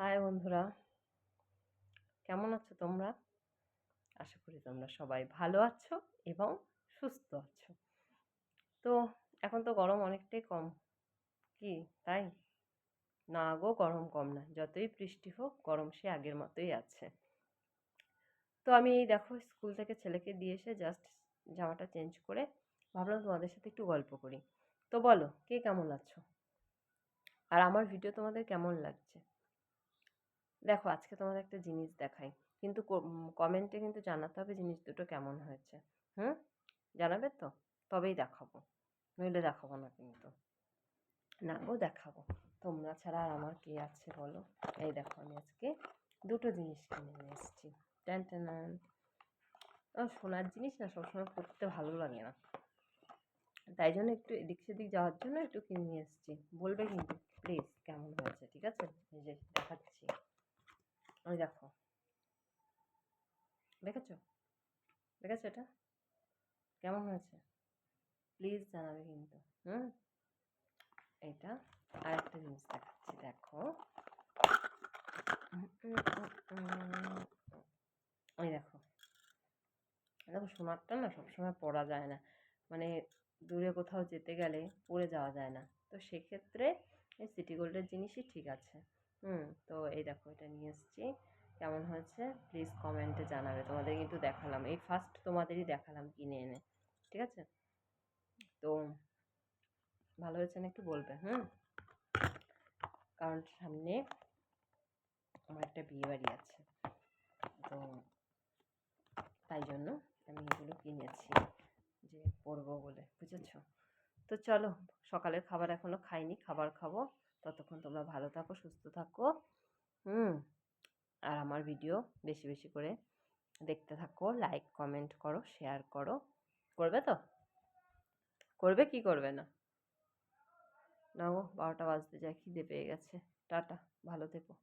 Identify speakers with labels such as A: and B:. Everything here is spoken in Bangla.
A: হাই বন্ধুরা। কেমন আছো তোমরা? আশা করি তোমরা সবাই ভালো আছো এবং সুস্থ আছো। তো এখন তো গরম অনেকটাই কম। কি, তাই? না গো, গরম কম না। যতই বৃষ্টি হোক, গরম সে আগের মতোই আছে। তো আমি এই দেখো, স্কুল থেকে ছেলেকে দিয়ে এসে জাস্ট জামাটা চেঞ্জ করে ভাবলাম তোমাদের সাথে একটু গল্প করি। তো বলো, কে কেমন আছো? আর আমার ভিডিও তোমাদের কেমন লাগছে? দেখো, আজকে তোমাদের একটা জিনিস দেখাই। কিন্তু কমেন্টে কিন্তু জানাতে হবে জিনিস দুটো কেমন হয়েছে। হুম? জানাবে তো? তবেই দেখাবো। নইলে দেখাবো না কিন্তু। না গো দেখাবো। তোমরা ছাড়া আর আমার কে আছে বলো? এই দেখো, আমি আজকে দুটো জিনিস কিনে নিয়ে এসেছি। টেন টেন সোনার জিনিস না সবসময় পড়তে ভালো লাগে না। তাই জন্য একটু এদিক সেদিক যাওয়ার জন্য একটু কিনে নিয়ে এসেছি। বলবে কিন্তু, প্লিজ, কেমন হয়েছে? ঠিক আছে এই যে দেখাচ্ছি ওই দেখো দেখেছ? দেখেছ এটা? কেমন হয়েছে? প্লিজ জানাবে কিন্তু, হুম? এটা আর একটা জিনিস দেখাচ্ছি, দেখো। ওই দেখো দেখো সোনারটা না সবসময় পরা যায় না। মানে দূরে কোথাও যেতে গেলে পরে যাওয়া যায় না। তো সেক্ষেত্রে এই সিটি গোল্ডের জিনিসই ঠিক আছে, হুম? তো এই দেখো, এটা নিয়ে এসেছি। কেমন হয়েছে? প্লিজ কমেন্টে জানাবে। তোমাদের কিন্তু দেখালাম। এই ফার্স্ট তোমাদেরই দেখালাম কিনে এনে। ঠিক আছে? তো ভালো হয়েছে না একটু বলবে, হুম? কারণ সামনে আমার একটা বিয়ে বাড়ি আছে। তো তাই জন্য আমি এগুলো কিনেছি যে পরবো বলে। বুঝেছ? তো চলো, সকালের খাবার এখনও খাইনি, খাবার খাব। ততক্ষণ তোমরা ভালো থাকো, সুস্থ থাকো। হুম? আর আমার ভিডিও বেশি বেশি করে দেখতে থাকো লাইক কমেন্ট করো শেয়ার করো। করবে তো? করবে কি করবে না? না বারোটা বাজতে যায়, খিদে পেয়ে গেছে। টাটা, ভালো থেকো।